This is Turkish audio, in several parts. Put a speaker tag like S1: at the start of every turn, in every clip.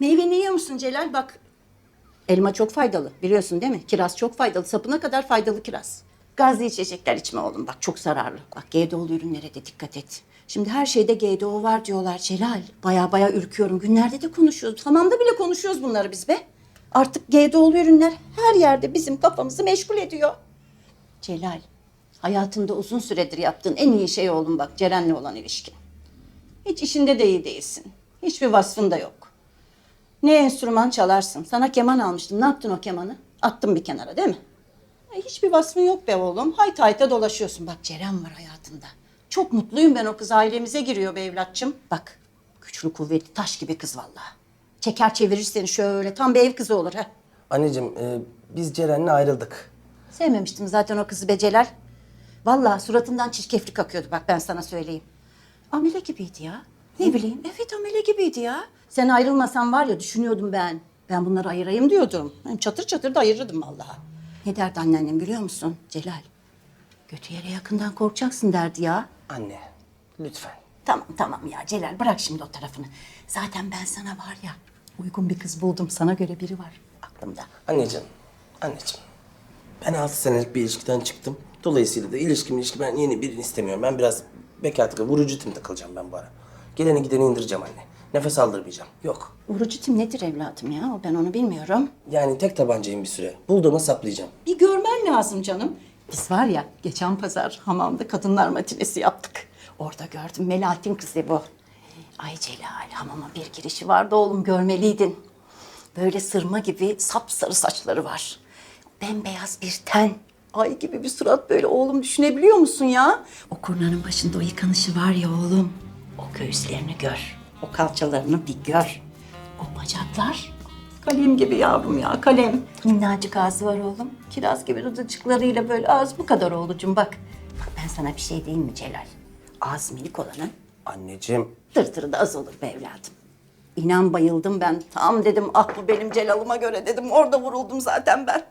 S1: Meyveni yiyor musun Celal? Bak elma çok faydalı biliyorsun değil mi? Kiraz çok faydalı. Sapına kadar faydalı kiraz. Gazlı içecekler içme oğlum bak çok zararlı. Bak GDO'lu ürünlere de dikkat et. Şimdi her şeyde GDO var diyorlar Celal. Baya baya ürküyorum. Günlerde de konuşuyoruz. Hamamda bile konuşuyoruz bunları biz be. Artık GDO'lu ürünler her yerde bizim kafamızı meşgul ediyor. Celal, hayatında uzun süredir yaptığın en iyi şey oğlum bak Ceren'le olan ilişkin. Hiç işinde de iyi değilsin. Hiçbir vasfın da yok. Ne enstrüman çalarsın? Sana keman almıştım. Ne yaptın o kemanı? Attın bir kenara değil mi? E, hiçbir vasfın yok be oğlum. Hayta hayta dolaşıyorsun. Bak Ceren var hayatında. Çok mutluyum ben o kız ailemize giriyor be evlatçım. Bak güçlü kuvvetli taş gibi kız vallahi. Çeker çevirir seni şöyle tam bir ev kızı olur ha.
S2: Anneciğim e, biz Ceren'le ayrıldık.
S1: Sevmemiştim zaten o kızı be Celal. Vallahi suratından çirkeflik akıyordu bak ben sana söyleyeyim. Amele gibiydi ya. Ne bileyim evet amele gibiydi ya. Sen ayrılmasan var ya düşünüyordum ben. Ben bunları ayırayım diyordum. Ben çatır çatır da ayırırdım vallahi. Ne derdi anneannem biliyor musun Celal? Kötü yere yakından korkacaksın derdi ya.
S2: Anne lütfen.
S1: Tamam tamam ya Celal bırak şimdi o tarafını. Zaten ben sana var ya uygun bir kız buldum. Sana göre biri var aklımda.
S2: Anneciğim, anneciğim. Ben 6 senelik bir ilişkiden çıktım. Dolayısıyla da ilişkim ilişki ben yeni birini istemiyorum. Ben biraz bekar takıl, vurucu tim takılacağım ben bu ara. Geleni gideni indireceğim anne. Nefes aldırmayacağım. Yok.
S1: Vurucu tim nedir evladım ya? Ben onu bilmiyorum.
S2: Yani tek tabancayım bir süre. Bulduğuma saplayacağım.
S1: Bir görmen lazım canım. Biz var ya geçen pazar hamamda kadınlar matinesi yaptık. Orada gördüm Melahat'in kızı bu. Ay Celal hamama bir girişi vardı oğlum görmeliydin. Böyle sırma gibi sapsarı saçları var. Bembeyaz bir ten. Ay gibi bir surat böyle oğlum düşünebiliyor musun ya? O kurnanın başında o yıkanışı var ya oğlum. O göğüslerini gör. O kalçalarını bir gör. O bacaklar Kalem gibi yavrum ya kalem. Minnacık ağzı var oğlum. Kiraz gibi dudacıklarıyla böyle ağız bu kadar oğlucum bak. Bak ben sana bir şey diyeyim mi Celal? Ağız minik olanın
S2: Anneciğim.
S1: tırtırı da az olur be evladım. İnan bayıldım ben. Tam dedim ah bu benim Celal'ıma göre dedim. Orada vuruldum zaten ben.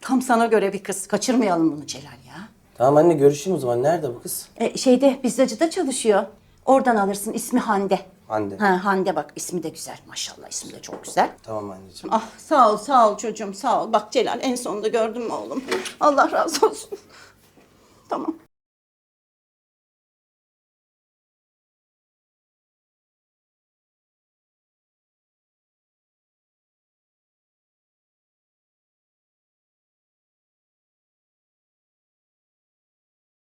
S1: Tam sana göre bir kız. Kaçırmayalım bunu Celal ya.
S2: Tamam anne görüşeyim o zaman. Nerede bu kız?
S1: E, şeyde pizzacıda çalışıyor. Oradan alırsın ismi Hande.
S2: Hande.
S1: Ha, Hande bak ismi de güzel maşallah ismi de çok güzel.
S2: Tamam anneciğim.
S1: Ah sağ ol sağ ol çocuğum sağ ol. Bak Celal en sonunda gördün mü oğlum? Allah razı olsun.